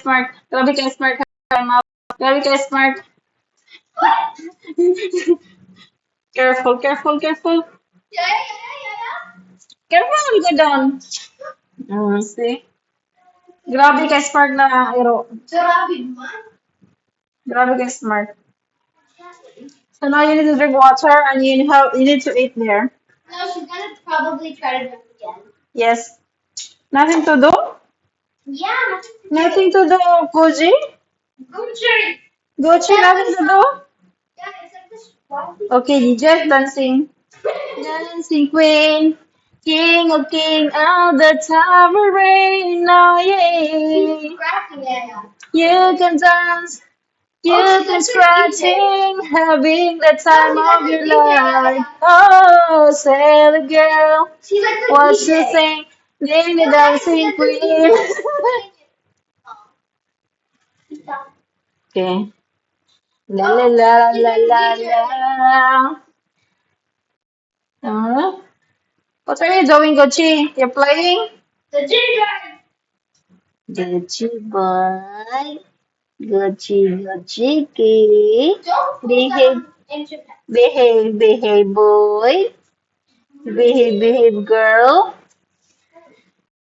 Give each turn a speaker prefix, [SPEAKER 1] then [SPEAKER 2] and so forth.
[SPEAKER 1] Smart. Grabe ka smart. Grabe ka smart. careful, careful, careful.
[SPEAKER 2] Yeah, yeah, yeah, yeah.
[SPEAKER 1] Careful, go down. Mm, see? Grabe ka smart na hero.
[SPEAKER 2] Grabe man.
[SPEAKER 1] Grabe smart. So now you need to drink water and you have you need to eat there.
[SPEAKER 2] No, she's gonna probably try to do it again.
[SPEAKER 1] Yes. Nothing to do?
[SPEAKER 2] Yeah, nothing to do.
[SPEAKER 1] Nothing to do, Gucci?
[SPEAKER 2] Gucci.
[SPEAKER 1] Gucci, nothing to do?
[SPEAKER 2] Yeah, it's like this.
[SPEAKER 1] Okay, just dancing. Dancing queen. King of king of the reign. Oh yeah.
[SPEAKER 2] It.
[SPEAKER 1] You can dance. You
[SPEAKER 2] Oh,
[SPEAKER 1] can scratching, having the time
[SPEAKER 2] Oh,
[SPEAKER 1] of your life. Oh, say the girl.
[SPEAKER 2] She's like the
[SPEAKER 1] What's
[SPEAKER 2] DJ.
[SPEAKER 1] the thing? Lady
[SPEAKER 2] No,
[SPEAKER 1] dancing
[SPEAKER 2] the
[SPEAKER 1] queen. Okay. La la la la la la. Uh, what are you doing, Gucci? You're playing?
[SPEAKER 2] The ginger.
[SPEAKER 1] Gucci boy. Gucci, Gucci.
[SPEAKER 2] Don't put
[SPEAKER 1] Behave.
[SPEAKER 2] them into that.
[SPEAKER 1] Behave, behave, boy. Behave, behave, girl.